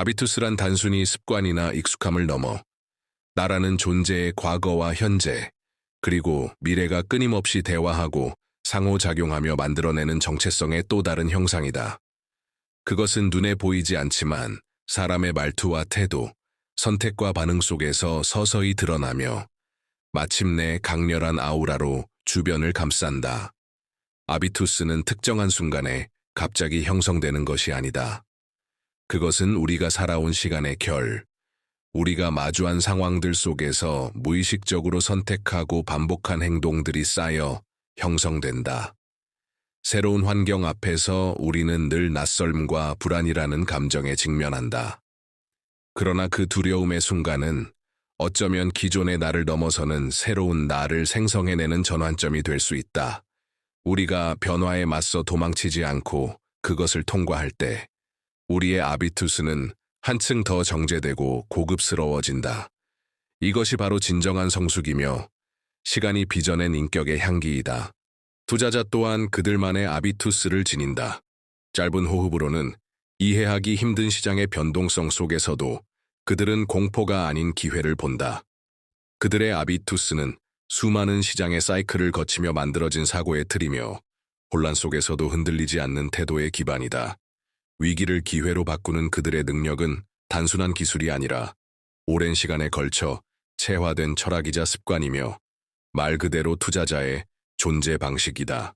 아비투스란 단순히 습관이나 익숙함을 넘어 나라는 존재의 과거와 현재, 그리고 미래가 끊임없이 대화하고 상호작용하며 만들어내는 정체성의 또 다른 형상이다. 그것은 눈에 보이지 않지만 사람의 말투와 태도, 선택과 반응 속에서 서서히 드러나며 마침내 강렬한 아우라로 주변을 감싼다. 아비투스는 특정한 순간에 갑자기 형성되는 것이 아니다. 그것은 우리가 살아온 시간의 결, 우리가 마주한 상황들 속에서 무의식적으로 선택하고 반복한 행동들이 쌓여 형성된다. 새로운 환경 앞에서 우리는 늘 낯설음과 불안이라는 감정에 직면한다. 그러나 그 두려움의 순간은 어쩌면 기존의 나를 넘어서는 새로운 나를 생성해내는 전환점이 될 수 있다. 우리가 변화에 맞서 도망치지 않고 그것을 통과할 때 우리의 아비투스는 한층 더 정제되고 고급스러워진다. 이것이 바로 진정한 성숙이며 시간이 빚어낸 인격의 향기이다. 투자자 또한 그들만의 아비투스를 지닌다. 짧은 호흡으로는 이해하기 힘든 시장의 변동성 속에서도 그들은 공포가 아닌 기회를 본다. 그들의 아비투스는 수많은 시장의 사이클을 거치며 만들어진 사고의 틀이며 혼란 속에서도 흔들리지 않는 태도의 기반이다. 위기를 기회로 바꾸는 그들의 능력은 단순한 기술이 아니라 오랜 시간에 걸쳐 체화된 철학이자 습관이며 말 그대로 투자자의 존재 방식이다.